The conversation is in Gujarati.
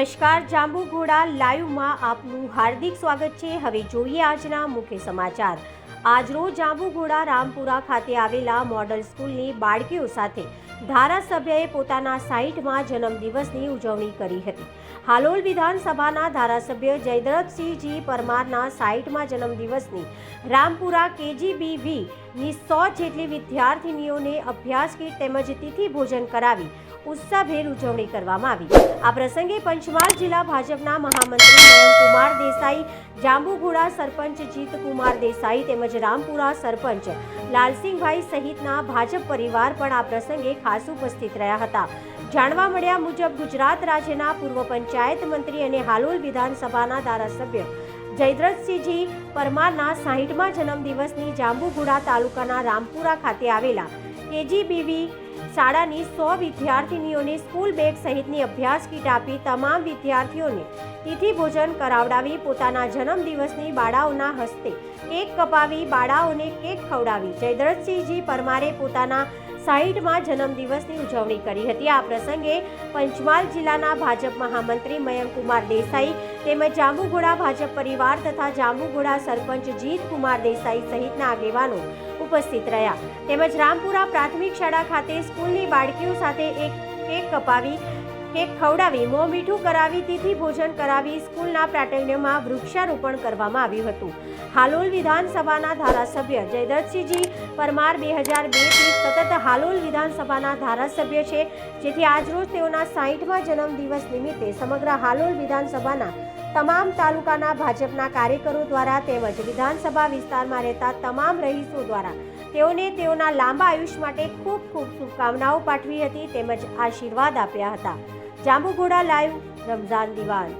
નમસ્કાર, જાંબુઘોડા લાઈવમાં આપનું હાર્દિક સ્વાગત છે. હવે જોઈએ આજના મુખ્ય સમાચાર. આજરોજ જાંબુઘોડા રામપુરા ખાતે આવેલા મોડલ સ્કૂલની બાળકીઓ સાથે ધારાસભ્યએ પોતાના સાઈઠમાં જન્મદિવસની ઉજવણી કરી હતી. હાલોલ વિધાનસભાના ધારાસભ્ય જયદ્રથસિંહજી પરમારના સાઈઠમાં જન્મદિવસની રામપુરા કેજીબીવીની સો જેટલી વિદ્યાર્થિનીઓને અભ્યાસ કીટ તેમજ તિથિ ભોજન કરાવી ઉત્સાહભેર ઉજવણી કરવામાં આવી. આ પ્રસંગે પંચમહાલ જિલ્લા ભાજપના મહામંત્રી નયનકુમાર દેસાઈ, જાંબુઘોડા સરપંચ જીતકુમાર દેસાઈ તેમજ રામપુરા સરપંચ લાલસિંહભાઈ સહિતના ભાજપ પરિવાર પણ આ પ્રસંગે ખાસ ઉપસ્થિત રહ્યા હતા. જાણવા મળ્યા મુજબ ગુજરાત રાજ્યના પૂર્વ પંચાયત મંત્રી અને હાલોલ વિધાનસભાના ધારાસભ્ય જયદ્રથસિંહજી પરમારના સાહીઠમાં જન્મદિવસની જાંબુઘોડા તાલુકાના રામપુરા ખાતે આવેલા કેજીબીવી શાળાની સો વિદ્યાર્થિનીઓને સ્કૂલ બેગ સહિતની અભ્યાસ કીટ આપી તમામ વિદ્યાર્થીઓને તિથિ ભોજન કરાવડાવી પોતાના જન્મદિવસની બાળાઓના હસ્તે કેક કપાવી, બાળાઓને કેક ખવડાવી. જયદ્રથસિંહજી પરમારે પોતાના સાહીઠમાં જન્મદિવસની ઉજવણી કરી હતી. આ પ્રસંગે પંચમહાલ જિલ્લાના ભાજપ મહામંત્રી મયંકુમાર દેસાઈ તેમજ જાંબુઘોડા ભાજપ પરિવાર તથા જાંબુઘોડા સરપંચ જીતકુમાર દેસાઈ સહિતના આગેવાનો ઉપસ્થિત રહ્યા. તેમજ રામપુરા પ્રાથમિક શાળા ખાતે સ્કૂલની બાળકીઓ સાથે એક કેક કપાવી, કેક ખવડાવી, મોં મીઠું કરાવી, તિથિ ભોજન કરાવી સ્કૂલના પ્રાટલ્યમાં વૃક્ષારોપણ કરવામાં આવ્યું હતું. હાલોલ વિધાનસભાના ધારાસભ્ય જયદત્તસિંહજી પરમાર બે હજાર બેથી સતત હાલોલ વિધાનસભાના ધારાસભ્ય છે, જેથી આજરોજ તેઓના સાહીઠમાં જન્મદિવસ નિમિત્તે સમગ્ર હાલોલ વિધાનસભાના તમામ તાલુકાના ભાજપના કાર્યકરો દ્વારા તેમજ વિધાનસભા વિસ્તારમાં રહેતા તમામ રહીશો દ્વારા તેઓને તેઓના લાંબા આયુષ્ય માટે ખૂબ ખૂબ શુભકામનાઓ પાઠવી હતી તેમજ આશીર્વાદ આપ્યા હતા. જાંબુઘોડા લાઈવ, રમઝાન દિવાન.